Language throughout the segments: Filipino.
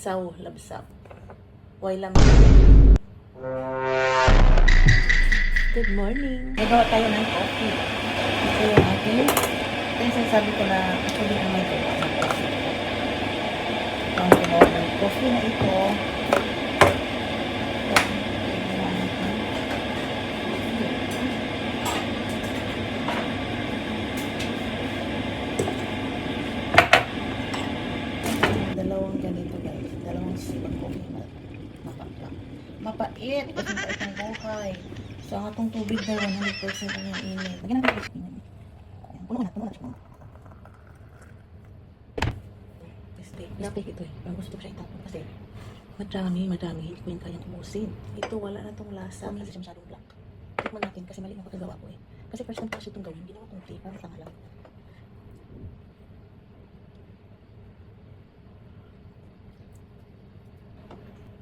Saw, labsap. Way lam. Good morning. Nagawa tayo ng coffee. Ito yung ating, ito yung sinasabi ko na actually ang may gawa ng coffee. Ito ang ginawa ng coffee na ito. Ito dalawang ganito guys. Dalawang sipag coffee na mapapa. Mapait. Kasi mapait ng buhay. So, ang atong tubig daw, 100% ang yung init. Lagyan natin puno na, puno na. Puno. Kasi, napik ito eh. Ang gusto ko siya itapon kasi madami, madami. Hindi ko yung kayang ubusin. Ito, wala na tong lasa. Kasi siya masyadong black. Tikman natin kasi mali ang pagkagawa ko eh. Kasi first time ko kasi itong gawin. Ginawa kong. Para tanga lang.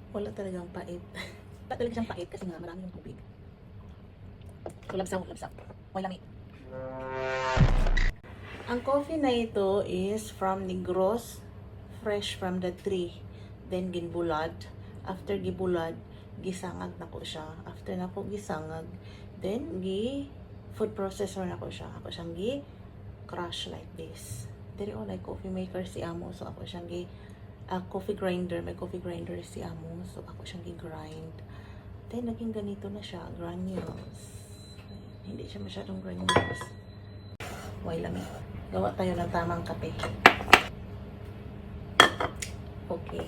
Wala talagang pait. Wala talaga siyang pait kasi nga marami yung tubig. So, labsaw, labsaw. Wala lamig. Ang coffee na ito is from Negros, fresh from the tree. Then, ginbulad. After gibulad, gisangag na ko siya. After na ko gisangag, then, gi food processor na ko siya. Ako siyang gi crush like this. Diri all like coffee maker si Amo. So, ako siyang gi ah, coffee grinder. May coffee grinder si Amo. So, ako siyang gi-grind. Then, naging ganito na siya. Granules. Hindi siya masyadong granules. Why lamig. Gawa tayo ng tamang kape. Okay.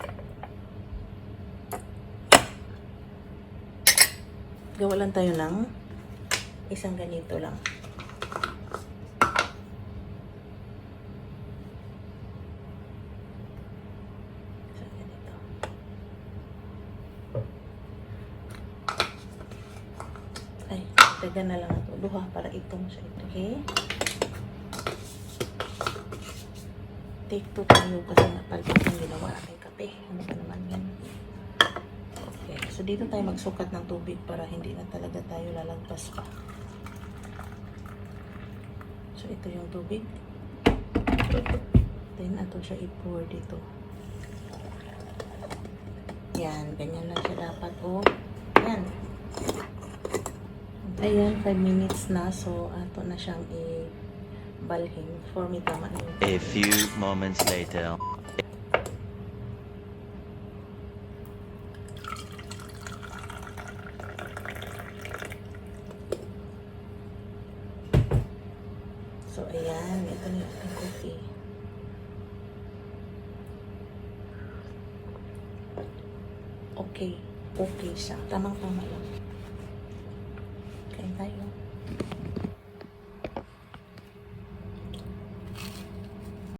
Gawa lang tayo ng isang ganito lang. Isang ganito. Ay, dagan na lang ito. Duha para itong siya ito. Okay? Take two tayo kasi napalpit yung ginawa natin kape. Ano ba naman yan? Okay. So, dito tayo magsukat ng tubig para hindi na talaga tayo lalagpas pa. So, ito yung tubig. Then, ato siya i-pour dito. Yan. Ganyan lang siya dapat. O, yan. Ayan, 5 minutes na. So, ato na siyang i-balhin. For me, tama na A few moments later. So, ayan. Ito na yung ating coffee. Okay. Okay siya. Tamang-tama lang. Kain tayo.